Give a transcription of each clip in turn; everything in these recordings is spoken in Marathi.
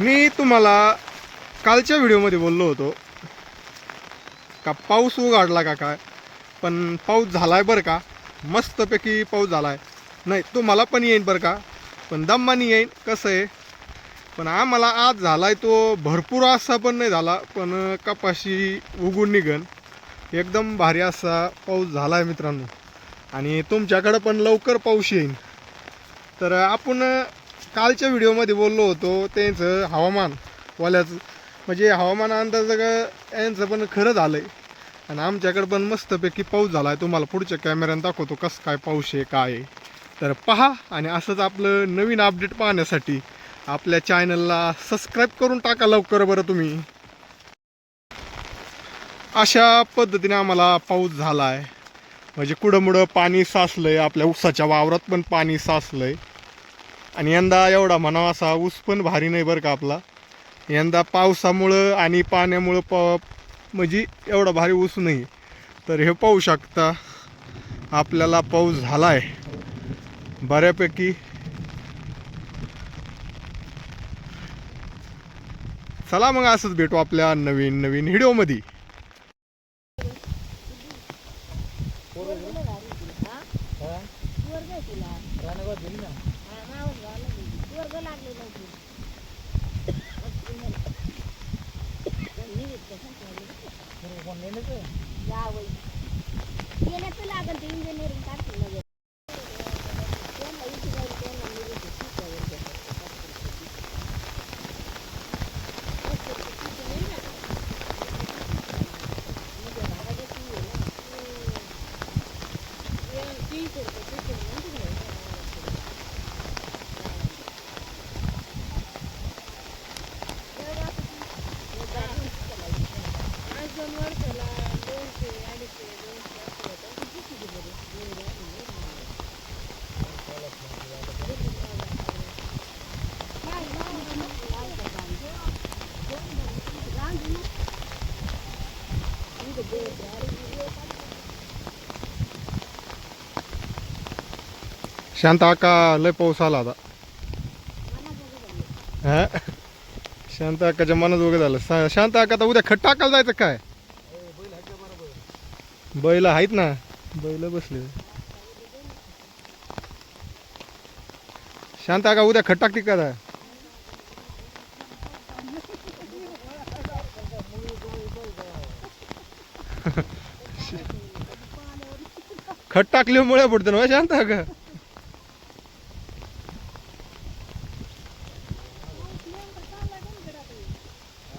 मी तुम्हाला कालच्या व्हिडिओमध्ये बोललो होतो का पाऊस उघाडला का काय? पण पाऊस झाला आहे बरं का? मस्तपैकी पाऊस झाला आहे नाही तुम्हाला पण येईन बरं का? पण दम्मानी येईन कसं आहे? पण आम्हाला आज झाला आहे तो भरपूर असा पण नाही झाला पण कपाशी उगून निघन. एकदम भारी असा पाऊस झाला आहे मित्रांनो. आणि तुमच्याकडं पण लवकर पाऊस येईन. तर आपण कालच्या व्हिडिओमध्ये बोललो होतो त्यांचं हवामान वाल्याचं. म्हणजे हवामान अंदाज यांचं पण खरं झालं आहे आणि आमच्याकडं पण मस्तपैकी पाऊस झाला आहे तुम्हाला पुढच्या कॅमेऱ्यानं दाखवतो कसं काय पाऊस आहे काय आहे. तर पहा आणि असंच आपलं नवीन अपडेट पाहण्यासाठी आपल्या चॅनलला सबस्क्राईब करून टाका लवकर बरं तुम्ही. अशा पद्धतीने आम्हाला पाऊस झाला आहे म्हणजे कुठं पाणी साचलं आहे आपल्या उसाच्या वावरात पण पाणी साचलं आहे आणि यंदा एवढा म्हणावा असा ऊस पण भारी नाही बरं का आपला. यंदा पावसामुळं आणि पाण्यामुळं प म्हणजे एवढा भारी ऊस नाही. तर हे पाहू शकता आपल्याला पाऊस झाला आहे बऱ्यापैकी चला मग असंच भेटू आपल्या नवीन नवीन व्हिडिओमध्ये. लागल ते इंजिनिअरिंग काढतील ना त्यांना इथे जाईल त्यांना मिळेल ते ठीक आहे वगैरे. म्हणजे भाड्याची आहे ना. हम्म. तीनशे रुपये, तीनशे रुपये म्हणते ना. एवढं असं ती- एक दोनशे केला. आज दोन वर्षाला दोनशे अडीचशे दोनशे असं होतं. किती किती बरं? दोन द्या म्हणजे. काय नाही, काय करता? रांग ना. इथं देव आहे. शांत आका लय पाऊस आला आता. हा? शांत आकाच्या मनात वगैरे झालं. शांत आका आता उद्या खट टाकायला जायचं काय? बैल आहेत ना? बैल बसले. शांत आका उद्या खट टाकते का खट टाकली मुळे पडतो ना शांत ग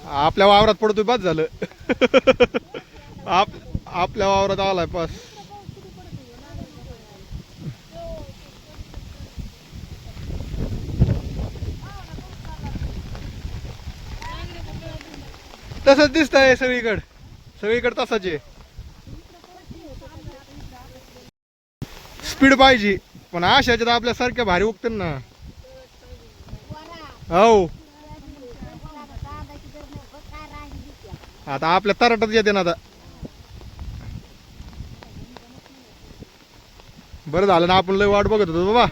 आपल्या वावरात पडतोय बस झालं. आप आपल्या वावरात आलाय पास तसंच दिसतंय सगळीकडे. सगळीकडे तसाच. आहे स्पीड पाहिजे. पण अशाच्यात आपल्यासारख्या भारी उगतील ना. हो. आता आपल्या तराटात येते ना आता. बरं झालं ना आपण लय वाट बघत होतो बाबा.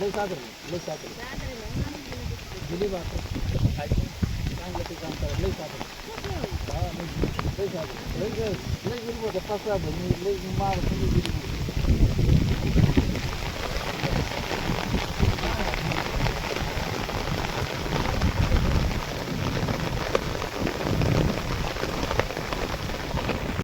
लई साजर लई साजर दिली बात चांगलं ते काम करा लई साजर हा लई साजर लई लई गिरी पाच सहा लई मार तुम्ही गिरी